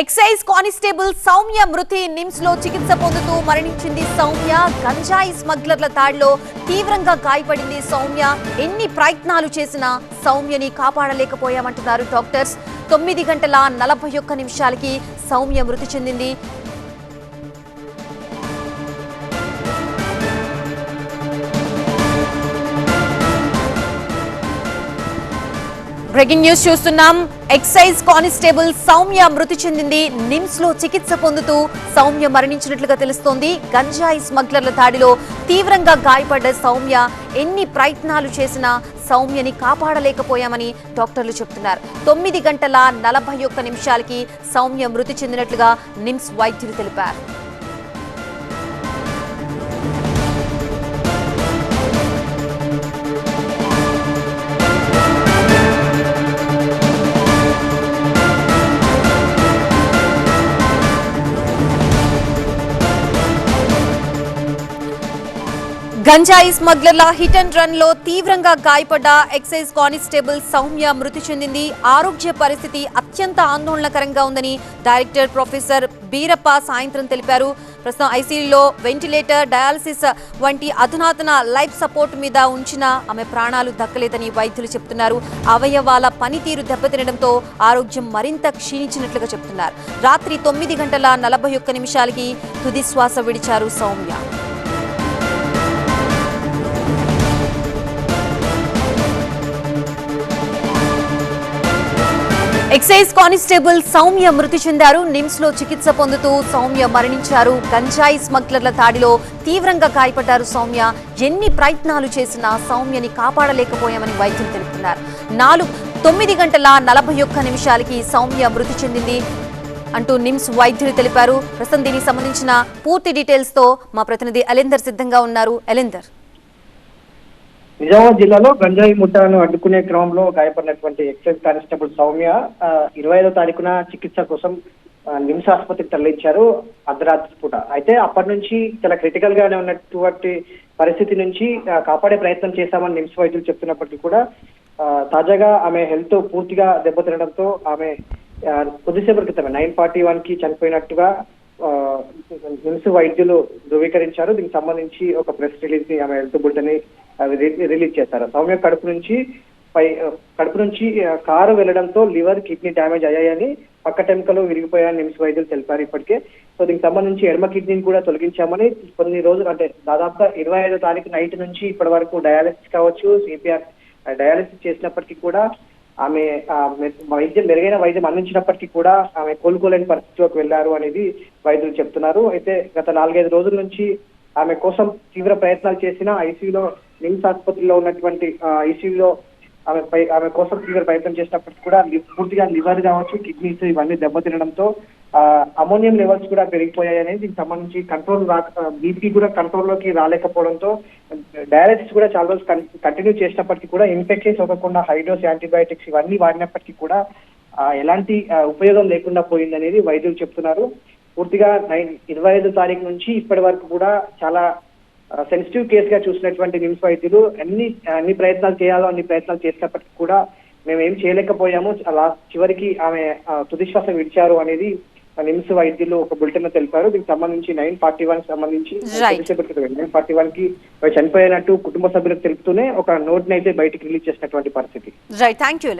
Excise constable Soumya మృతి నిమ్స్లో చికిత్స పొందుతూ మరణించింది సౌమ్య. గంజాయి స్మగ్లర్ల తాడిలో తీవ్రంగా గాయపడింది సౌమ్య. ఎన్ని ప్రయత్నాలు చేసినా సౌమ్యని కాపాడలేకపోయామంటున్నారు డాక్టర్స్. తొమ్మిది గంటల నలభై ఒక్క నిమిషాలకి సౌమ్య మృతి చెందింది. బ్రేకింగ్ న్యూస్ చూస్తున్నాం. ఎక్సైజ్ కానిస్టేబుల్ సౌమ్య మృతి చెందింది. నిమ్స్లో చికిత్స పొందుతూ సౌమ్య మరణించినట్లుగా తెలుస్తోంది. గంజాయి స్మగ్లర్ల దాడిలో తీవ్రంగా గాయపడ్డ సౌమ్య ఎన్ని ప్రయత్నాలు చేసినా సౌమ్యని కాపాడలేకపోయామని డాక్టర్లు చెబుతున్నారు తొమ్మిది గంటల నలభై ఒక్క నిమిషాలకి సౌమ్య మృతి చెందినట్లుగా నిమ్స్ వైద్యులు తెలిపారు. గంజాయి స్మగ్లర్ల హిట్ అండ్ రన్లో తీవ్రంగా గాయపడ్డ ఎక్సైజ్ కానిస్టేబుల్ సౌమ్య మృతి చెందింది. ఆరోగ్య పరిస్థితి అత్యంత ఆందోళనకరంగా ఉందని డైరెక్టర్ ప్రొఫెసర్ బీరప్ప సాయంత్రం తెలిపారు. ప్రస్తుతం ఐసీయూలో వెంటిలేటర్ డయాలసిస్ వంటి అధునాతన లైఫ్ సపోర్ట్ మీద ఉంచిన ఆమె ప్రాణాలు దక్కలేదని వైద్యులు చెప్తున్నారు. అవయవాల పనితీరు దెబ్బతినడంతో ఆరోగ్యం మరింత క్షీణించినట్లుగా చెబుతున్నారు రాత్రి తొమ్మిది గంటల నలభై ఒక్క నిమిషాలకి తుది శ్వాస విడిచారు సౌమ్య. ఎక్సైజ్ కానిస్టేబుల్ సౌమ్య మృతి చెందారు. నిమ్స్లో చికిత్స పొందుతూ సౌమ్య మరణించారు. గంజాయి స్మగ్లర్ల దాడిలో తీవ్రంగా గాయపడ్డారు సౌమ్య. ఎన్ని ప్రయత్నాలు చేసినా సౌమ్యని కాపాడలేకపోయామని వైద్యులు తెలుపుతున్నారు. నాలుగు తొమ్మిది గంటల నలభై ఒక్క నిమిషాలకి సౌమ్య మృతి చెందింది అంటూ నిమ్స్ వైద్యులు తెలిపారు. ప్రస్తుతం దీనికి సంబంధించిన పూర్తి డీటెయిల్స్తో మా ప్రతినిధి అలెందర్ సిద్ధంగా ఉన్నారు. అలెందర్. నిజామాబాద్ జిల్లాలో గంజాయి ముఠాను అడ్డుకునే క్రమంలో గాయపడినటువంటి ఎక్సైజ్ కానిస్టేబుల్ సౌమ్య ఇరవై ఐదో తారీఖున చికిత్స కోసం నిమ్స్ ఆసుపత్రికి తరలించారు అర్ధరాత్రి పూట. అయితే అప్పటి నుంచి చాలా క్రిటికల్ గానే ఉన్నటువంటి పరిస్థితి నుంచి కాపాడే ప్రయత్నం చేశామని నిమ్స్ వైద్యులు చెప్తున్నప్పటికీ కూడా తాజాగా ఆమె హెల్త్ పూర్తిగా దెబ్బతినడంతో ఆమె కొద్దిసేపటి క్రితమే నైన్ ఫార్టీ వన్కి చనిపోయినట్టుగా నిమ్స్ వైద్యులు ధృవీకరించారు. దీనికి సంబంధించి ఒక ప్రెస్ రిలీజ్ని ఆమె హెల్త్ బులెటిన్ రిలీజ్ చేశారు. సౌమ్య కడుపు నుంచి పై కడుపు నుంచి కారు వెళ్ళడంతో లివర్ కిడ్నీ డ్యామేజ్ అయ్యాయని పక్క టెంకలు విరిగిపోయాయని నిమిష వైద్యులు తెలిపారు ఇప్పటికే. సో దీనికి సంబంధించి ఎడమ కిడ్నీని కూడా తొలగించామని కొన్ని రోజులు అంటే దాదాపుగా ఇరవై ఐదో తారీఖు నైట్ నుంచి ఇప్పటి వరకు డయాలసిస్ కావచ్చు సిపిఆర్ డయాలసిస్ చేసినప్పటికీ కూడా ఆమె వైద్యం మెరుగైన వైద్యం అందించినప్పటికీ కూడా ఆమె కోలుకోలేని పరిస్థితిలోకి వెళ్ళారు అనేది వైద్యులు చెప్తున్నారు. అయితే గత నాలుగైదు రోజుల నుంచి ఆమె కోసం తీవ్ర ప్రయత్నాలు చేసిన ఐసీయూలో నిమ్స్ ఆసుపత్రిలో ఉన్నటువంటి ఐసీయూలో ఆమె పై ఆమె కోసం తీవ్ర ప్రయత్నం చేసినప్పటికీ కూడా పూర్తిగా లివర్ కావచ్చు కిడ్నీస్ ఇవన్నీ దెబ్బతినడంతో ఆ, అమోనియం లెవెల్స్ కూడా పెరిగిపోయాయి అనేది దీనికి సంబంధించి కంట్రోల్ రా బీపీ కూడా కంట్రోల్లోకి రాలేకపోవడంతో డయాలసిస్ కూడా చాలా రోజులు కంటిన్యూ చేసినప్పటికీ కూడా ఇన్ఫెక్షన్ అవ్వకుండా హైడ్రోస్ యాంటీబయాటిక్స్ ఇవన్నీ వాడినప్పటికీ కూడా ఎలాంటి ఉపయోగం లేకుండా పోయింది అనేది వైద్యులు చెప్తున్నారు. పూర్తిగా నైన్ ఇరవై ఐదు తారీఖు నుంచి ఇప్పటి వరకు కూడా చాలా సెన్సిటివ్ కేసుగా చూసినటువంటి నిమ్స్ వైద్యులు అన్ని అన్ని ప్రయత్నాలు చేయాలో అన్ని ప్రయత్నాలు చేసినప్పటికీ కూడా మేము ఏం చేయలేకపోయాము. అలా చివరికి ఆమె ఆ, తుది శ్వాస విడిచారు అనేది నిమ్స్ వైద్యులు ఒక బులెటిన్ తెలిపారు. దీనికి సంబంధించి నైన్ ఫార్టీ వన్ సంబంధించి. నైన్ ఫార్టీ వన్కి చనిపోయినట్టు కుటుంబ సభ్యులకు తెలుపుతూనే ఒక నోట్ అయితే బయటికి రిలీజ్ చేసినటువంటి పరిస్థితి. Right thank you